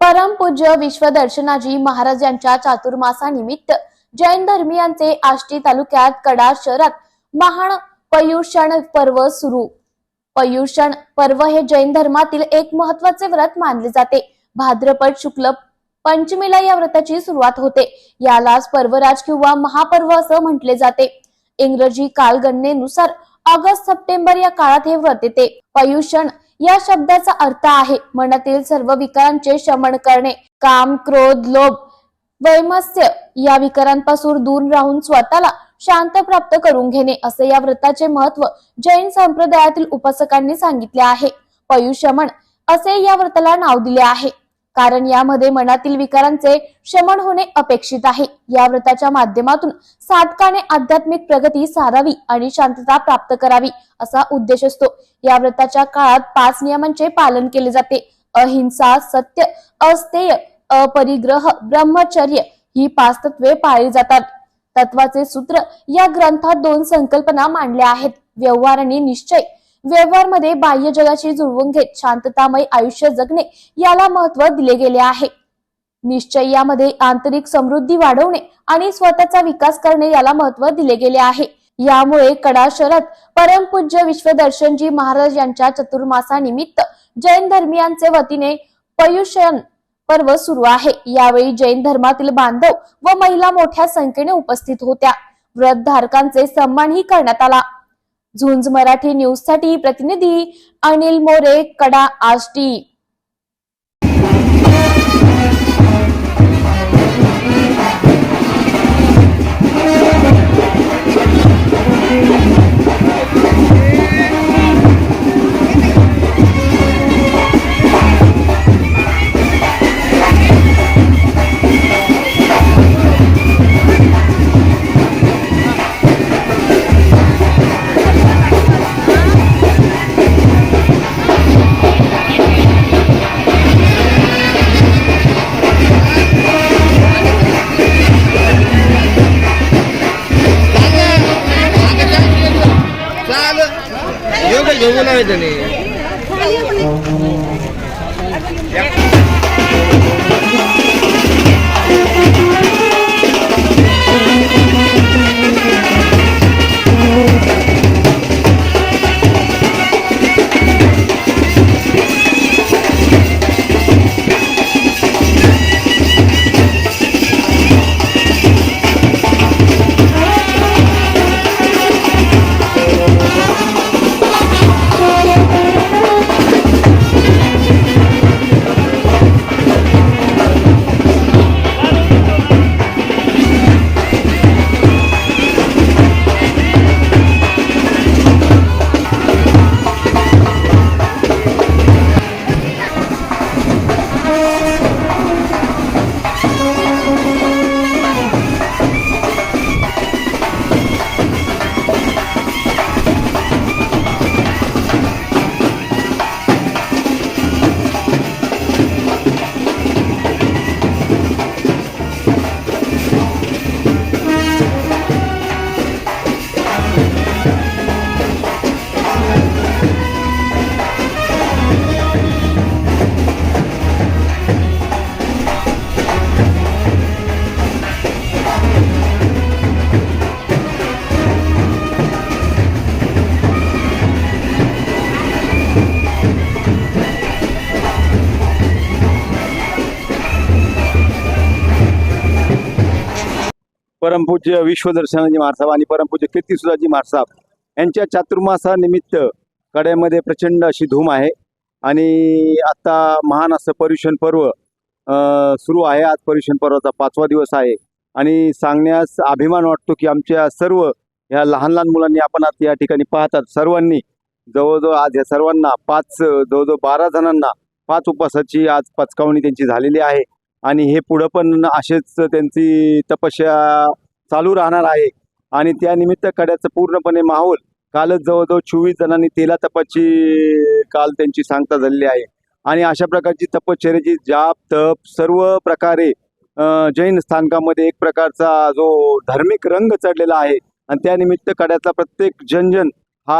परमपूज्य विश्वदर्शनाजी महाराज यांच्या चातुर्मासानिमित्त जैन धर्मियांचे आष्टी तालुक्यात कडा शहरात महान पयुषण पर्व सुरू. पयुषण पर्व हे जैन धर्मातील एक महत्त्वाचे व्रत मानले जाते. भाद्रपद शुक्ल पंचमीला या व्रताची सुरुवात होते. यालाच पर्वराज किंवा महापर्व असं म्हटले जाते. इंग्रजी कालगणनेनुसार ऑगस्ट सप्टेंबर या काळात हे व्रत येते. पयुषण या शब्दाचा अर्थ आहे मनातील सर्व विकारांचे शमन करणे काम क्रोध लोभ वैमस्य या विकारांपासून दूर राहून स्वतःला शांत प्राप्त करून घेणे असे या व्रताचे महत्त्व जैन संप्रदायातील उपासकांनी सांगितले आहे. पयुशमन असे या व्रताला नाव दिले आहे. कारण यामध्ये मनातील विकारांचे शमन होणे अपेक्षित आहे. या व्रताच्या माध्यमातून साधकाने आध्यात्मिक प्रगती साधावी आणि शांतता प्राप्त करावी असा उद्देश असतो. या व्रताच्या काळात पाच नियमांचे पालन केले जाते. अहिंसा सत्य अस्तेय अपरिग्रह ब्रह्मचर्य ही पाच तत्वे पाळली जातात. तत्वाचे सूत्र या ग्रंथात दोन संकल्पना मांडल्या आहेत. व्यवहार आणि निश्चय व्यवहारमध्ये बाह्य जगाशी जुळवून घेत शांततामय आयुष्य जगणे याला महत्त्व दिले गेले आहे. निश्चय यामध्ये आंतरिक समृद्धी वाढवणे आणि स्वतःचा विकास करणे याला महत्त्व दिले गेले आहे. यामुळे कडा शरद परमपूज्य विश्वदर्शनजी महाराज यांच्या चतुर्मासानिमित्त जैन धर्मियांचे वतीने पयुषण पर्व सुरू आहे. यावेळी जैन धर्मातील बांधव व महिला मोठ्या संख्येने उपस्थित होत्या. व्रत धारकांचे सन्मानही करण्यात आला. झुंज मराठी न्यूजसाठी प्रतिनिधी अनिल मोरे कडा आष्टी. योग घेऊन परमपूज्य विश्वदर्शनाजी महाराज आणि परमपूज्य कीर्तीसुधाजी महाराज यांच्या चातुर्मासानिमित्त कड्यामध्ये प्रचंड अशी धूम आहे. आणि आता महान असं पर्युषण पर्व सुरू आहे. आज पर्युषण पर्वाचा पाचवा दिवस आहे. आणि सांगण्यास अभिमान वाटतो की आमच्या सर्व ह्या लहान लहान मुलांनी आपण आता या ठिकाणी पाहतात. सर्वांनी जवळजवळ आज ह्या सर्वांना पाच जवळजवळ बारा जणांना पाच उपवासाची आज पचकावणी त्यांची झालेली आहे. आणि हे पुढं पण असेच त्यांची तपस्या चालू राहणार आहे. आणि त्यानिमित्त कड्याचं पूर्णपणे माहोल कालच जवळजवळ चोवीस जणांनी तेला तपाची काल त्यांची सांगता झालेली आहे. आणि अशा प्रकारची तपश्चर्याची जाप तप सर्व प्रकारे जैन स्थानकामध्ये एक प्रकारचा जो धार्मिक रंग चढलेला आहे. आणि त्यानिमित्त कड्याचा प्रत्येक जनजन हा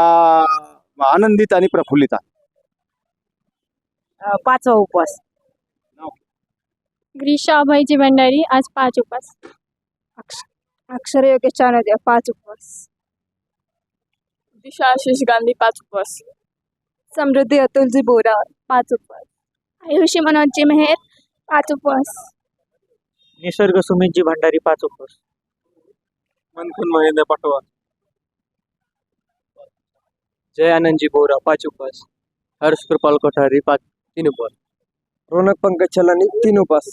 आनंदित आणि प्रफुल्लित आहे. पाचवा उपवास. ग्रीषा अभयजी भंडारी आज पाच उपास. अक्षर योगेश चानोदे पाच उपवास दिशा आशिष गांधी पाच उपवास समृद्धी अतुलजी बोरा पाच उपवास आयुषी मनोजजी मेहेर पाच उपवास निसर्ग सुमितजी भंडारी पाच उपवास मंथन महेंद्र पटवा जय आनंदजी बोरा पाच उपवास हर्ष कृपाल कोठारी पाच तीन उपवास रोनक पंकज चलानी तीन उपास